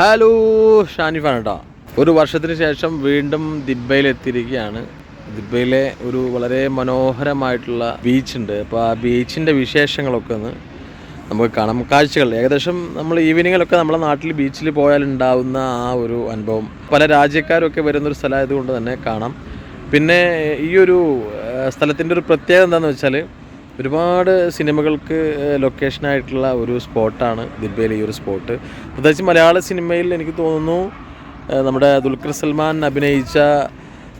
Hello ഷാനിഫാണ് കേട്ടോ ഒരു വർഷത്തിന് ശേഷം വീണ്ടും ദിബയിൽ എത്തിയിരിക്കുകയാണ്. ദിബയിലെ ഒരു വളരെ മനോഹരമായിട്ടുള്ള ബീച്ചുണ്ട് അപ്പോൾ ആ ബീച്ചിന്റെ വിശേഷങ്ങളൊക്കെ ഒന്ന് നമുക്ക് കാണാം. കാഴ്ചകൾ. ഏകദേശം നമ്മൾ ഈവനിങ്ങിലൊക്കെ നമ്മുടെ നാട്ടിൽ ബീച്ചിൽ പോയാൽ ഉണ്ടാവുന്ന ആ ഒരു അനുഭവം. പല രാജ്യക്കാരൊക്കെ വരുന്നൊരു സ്ഥലമായതുകൊണ്ട് തന്നെ കാണാം. പിന്നെ ഈ ഒരു സ്ഥലത്തിന്റെ ഒരു പ്രത്യേകത എന്താണെന്ന് വെച്ചാൽ ഒരുപാട് സിനിമകൾക്ക് ലൊക്കേഷനായിട്ടുള്ള ഒരു സ്പോട്ടാണ് ദിബയിലെ ഈ ഒരു സ്പോട്ട്. പ്രത്യേകിച്ച് മലയാള സിനിമയിൽ എനിക്ക് തോന്നുന്നു നമ്മുടെ ദുൽഖർ സൽമാൻ അഭിനയിച്ച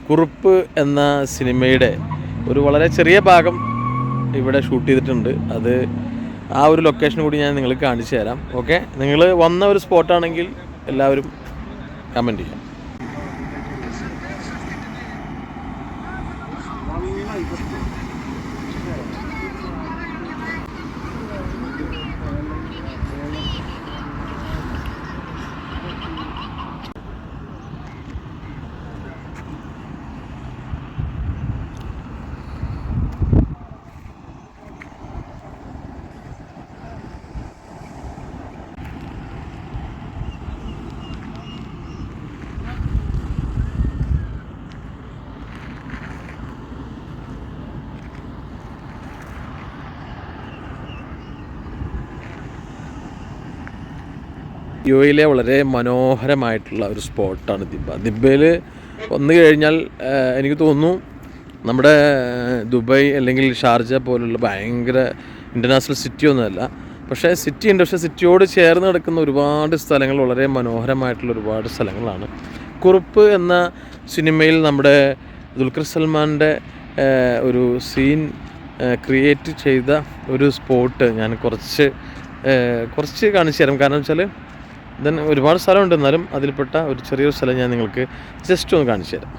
കുറുപ്പ് എന്ന സിനിമയുടെ ഒരു വളരെ ചെറിയ ഭാഗം ഇവിടെ ഷൂട്ട് ചെയ്തിട്ടുണ്ട്. അത് ആ ഒരു ലൊക്കേഷൻ കൂടി ഞാൻ നിങ്ങൾക്ക് കാണിച്ചു തരാം. ഓക്കെ? നിങ്ങൾ വന്ന ഒരു സ്പോട്ടാണെങ്കിൽ എല്ലാവരും കമന്റ് ചെയ്യാം. യു എയിലെ വളരെ മനോഹരമായിട്ടുള്ള ഒരു സ്പോട്ടാണ് ദിബ. ദിബയിൽ വന്നു കഴിഞ്ഞാൽ എനിക്ക് തോന്നുന്നു നമ്മുടെ ദുബായ് അല്ലെങ്കിൽ ഷാർജ പോലുള്ള ഭയങ്കര ഇന്റർനാഷണൽ സിറ്റി ഒന്നുമല്ല. പക്ഷേ സിറ്റി ഉണ്ട്. പക്ഷേ സിറ്റിയോട് ചേർന്ന് കിടക്കുന്ന ഒരുപാട് സ്ഥലങ്ങൾ വളരെ മനോഹരമായിട്ടുള്ള ഒരുപാട് സ്ഥലങ്ങളാണ്. കുറുപ്പ് എന്ന സിനിമയിൽ നമ്മുടെ ദുൽഖർ സൽമാന്റെ ഒരു സീൻ ക്രിയേറ്റ് ചെയ്ത ഒരു സ്പോട്ട് ഞാൻ കുറച്ച് കുറച്ച് കാണിച്ചു തരാം. കാരണം വെച്ചാൽ ദെൻ ഒരുപാട് സ്ഥലമുണ്ട്. എന്നാലും അതിൽപ്പെട്ട ഒരു ചെറിയൊരു സ്ഥലം ഞാൻ നിങ്ങൾക്ക് ജസ്റ്റ് ഒന്ന് കാണിച്ചു തരാം.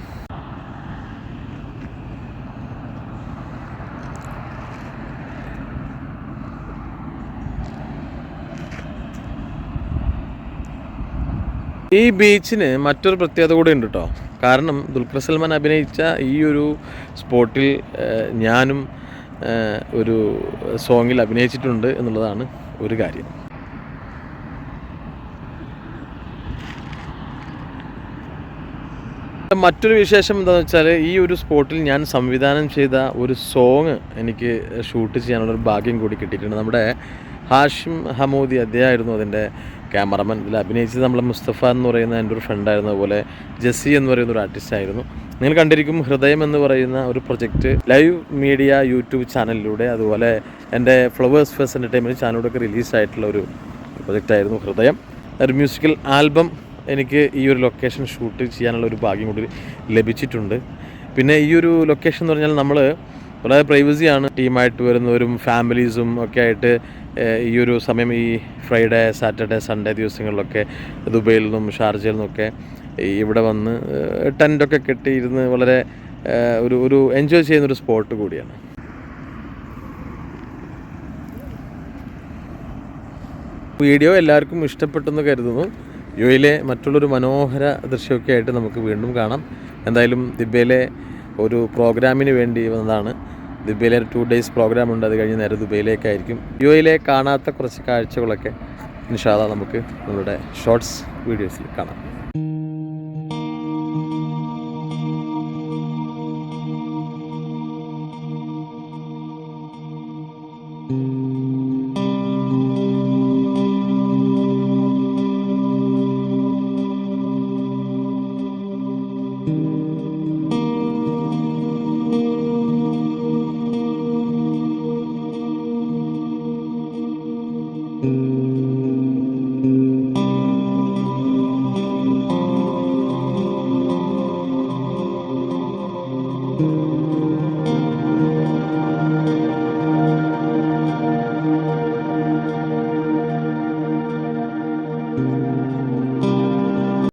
ഈ ബീച്ചിന് മറ്റൊരു പ്രത്യേകത കൂടി ഉണ്ട് കേട്ടോ കാരണം ദുൽഖർ സൽമാൻ അഭിനയിച്ച ഈ ഒരു സ്പോട്ടിൽ ഞാനും ഒരു സോങ്ങിൽ അഭിനയിച്ചിട്ടുണ്ട് എന്നുള്ളതാണ് ഒരു കാര്യം. മറ്റൊരു വിശേഷം എന്താണെന്ന് വെച്ചാൽ ഈ ഒരു സ്പോട്ടിൽ ഞാൻ സംവിധാനം ചെയ്ത ഒരു സോങ് എനിക്ക് ഷൂട്ട് ചെയ്യാനുള്ള ഒരു ഭാഗ്യം കൂടി കിട്ടിയിട്ടുണ്ട്. നമ്മുടെ ഹാഷിം ഹമൂദി അദ്ദേഹമായിരുന്നു അതിന്റെ ക്യാമറമാൻ. ഇതിൽ അഭിനയിച്ചത് നമ്മളെ മുസ്തഫ എന്ന് പറയുന്ന എന്റെ ഒരു ഫ്രണ്ടായിരുന്നു അതുപോലെ ജെസ്സി എന്ന് പറയുന്ന ഒരു ആർട്ടിസ്റ്റ് ആയിരുന്നു. നിങ്ങൾ കണ്ടിരിക്കും ഹൃദയം എന്ന് പറയുന്ന ഒരു പ്രൊജക്റ്റ് ലൈവ് മീഡിയ യൂട്യൂബ് ചാനലിലൂടെ അതുപോലെ എന്റെ ഫ്ലവേഴ്സ് ഫെസ്റ്റ് എന്റർടൈൻമെന്റ് ചാനലിലൂടെ ഒക്കെ റിലീസായിട്ടുള്ള ഒരു പ്രൊജക്റ്റായിരുന്നു ഹൃദയം. ഒരു മ്യൂസിക്കൽ ആൽബം എനിക്ക് ഈ ഒരു ലൊക്കേഷൻ ഷൂട്ട് ചെയ്യാനുള്ള ഒരു ഭാഗ്യം കൂടി ലഭിച്ചിട്ടുണ്ട്. പിന്നെ ഈ ഒരു ലൊക്കേഷൻ എന്ന് പറഞ്ഞാൽ നമ്മൾ വളരെ പ്രൈവസിയാണ് ടീമായിട്ട് വരുന്നവരും ഫാമിലീസും ഒക്കെ ആയിട്ട് ഈ ഒരു സമയം ഈ ഫ്രൈഡേ സാറ്റർഡേ സൺഡേ ദിവസങ്ങളിലൊക്കെ ദുബൈയിൽ നിന്നും ഷാർജയിൽ നിന്നൊക്കെ ഇവിടെ വന്ന് ടെന്റൊക്കെ കെട്ടിയിരുന്ന് വളരെ ഒരു ഒരു എൻജോയ് ചെയ്യുന്നൊരു സ്പോട്ട് കൂടിയാണ്. വീഡിയോ എല്ലാവർക്കും ഇഷ്ടപ്പെട്ടെന്ന് കരുതുന്നു. യു എയിലെ മറ്റുള്ളൊരു മനോഹര ദൃശ്യമൊക്കെ ആയിട്ട് നമുക്ക് വീണ്ടും കാണാം. എന്തായാലും ദിബയിലെ ഒരു പ്രോഗ്രാമിന് വേണ്ടി വന്നതാണ്. ദിബയിലെ ടു ഡേയ്സ് പ്രോഗ്രാം ഉണ്ട്. അത് കഴിഞ്ഞ് നേരെ ദുബൈയിലേക്കായിരിക്കും യു എയിലെ കാണാത്ത കുറച്ച് കാഴ്ചകളൊക്കെ നിഷാദ നമുക്ക് നമ്മുടെ ഷോർട്സ് വീഡിയോസിൽ കാണാം.